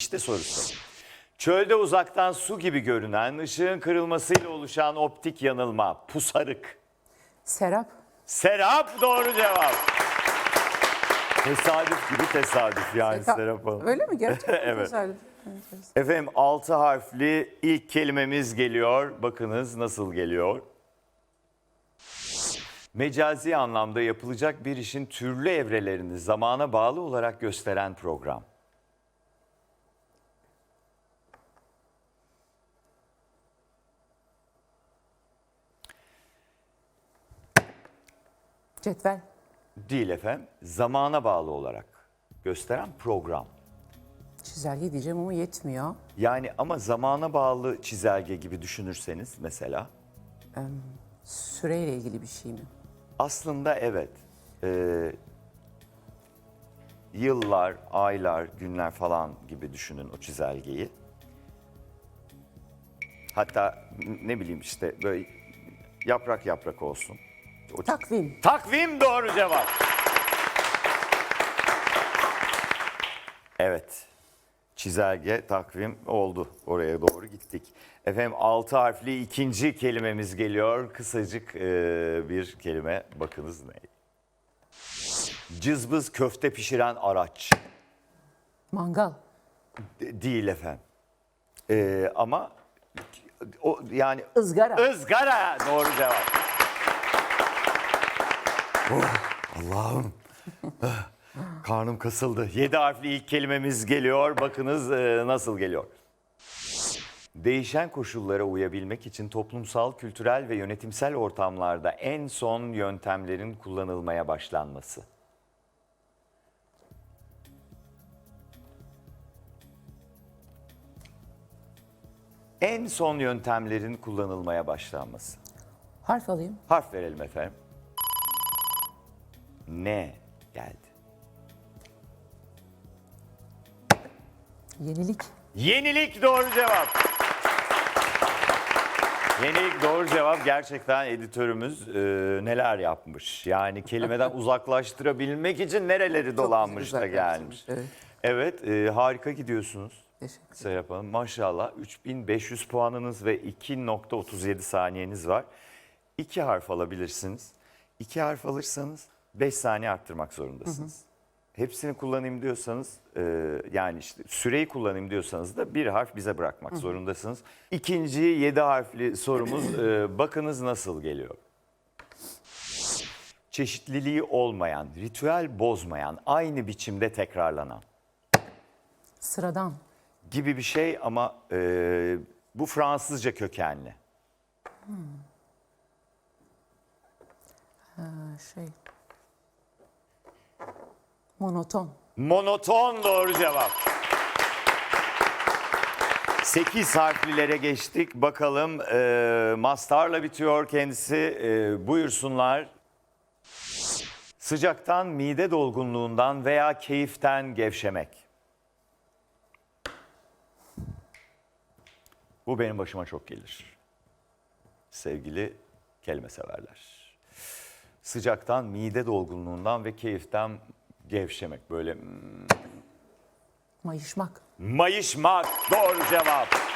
İşte sorusu. Çölde uzaktan su gibi görünen, ışığın kırılmasıyla oluşan optik yanılma, pusarık. Serap. Serap doğru cevap. Tesadüf gibi tesadüf yani Serap. Serap Hanım. Öyle mi? Gerçekten Evet. tesadüf. Efendim 6 harfli ilk kelimemiz geliyor. Bakınız nasıl geliyor. Mecazi anlamda yapılacak bir işin türlü evrelerini zamana bağlı olarak gösteren program. Cetvel. Değil efendim. Zamana bağlı olarak gösteren program. Çizelge diyeceğim ama yetmiyor. Yani ama zamana bağlı çizelge gibi düşünürseniz mesela Süreyle ilgili bir şey mi? aslında evet. Ee, yıllar, aylar, günler falan gibi düşünün o çizelgeyi. Hatta ne bileyim işte böyle yaprak yaprak olsun. O Takvim. Takvim doğru cevap. Evet. Çizelge, takvim oldu. Oraya doğru gittik. Efendim altı harfli ikinci kelimemiz geliyor. Kısacık e, bir kelime. Bakınız ne? Cızbız köfte pişiren araç. Mangal. De- değil efendim. E, ama o yani Izgara. Izgara doğru cevap. Allah'ım. Karnım kasıldı. Yedi harfli ilk kelimemiz geliyor. Bakınız e, nasıl geliyor. Değişen koşullara uyabilmek için toplumsal, kültürel ve yönetimsel ortamlarda en son yöntemlerin kullanılmaya başlanması. En son yöntemlerin kullanılmaya başlanması. Harf alayım. Harf verelim efendim. Ne geldi? Yenilik. Yenilik doğru cevap. Yenilik doğru cevap. Gerçekten editörümüz e, neler yapmış. Yani kelimeden uzaklaştırabilmek için nereleri dolanmış da gelmiş. Evet. Evet e, harika gidiyorsunuz. Teşekkür. Serap Hanım maşallah 3500 puanınız ve 2.37 saniyeniz var. İki harf alabilirsiniz. İki harf alırsanız 5 saniye arttırmak zorundasınız. Hepsini kullanayım diyorsanız e, yani işte süreyi kullanayım diyorsanız da bir harf bize bırakmak zorundasınız. İkinci 7 harfli sorumuz e, bakınız nasıl geliyor. Çeşitliliği olmayan, ritüel bozmayan, aynı biçimde tekrarlanan. Sıradan. gibi bir şey ama e, bu Fransızca kökenli. Ha, şey. Monoton. Monoton doğru cevap. 8 harflilere geçtik. Bakalım e, mastarla bitiyor kendisi. E, buyursunlar. Sıcaktan, mide dolgunluğundan veya keyiften gevşemek. Bu benim başıma çok gelir. Sevgili kelime severler. Sıcaktan, mide dolgunluğundan ve keyiften gevşemek. Böyle hmm, Mayışmak. Mayışmak doğru cevap.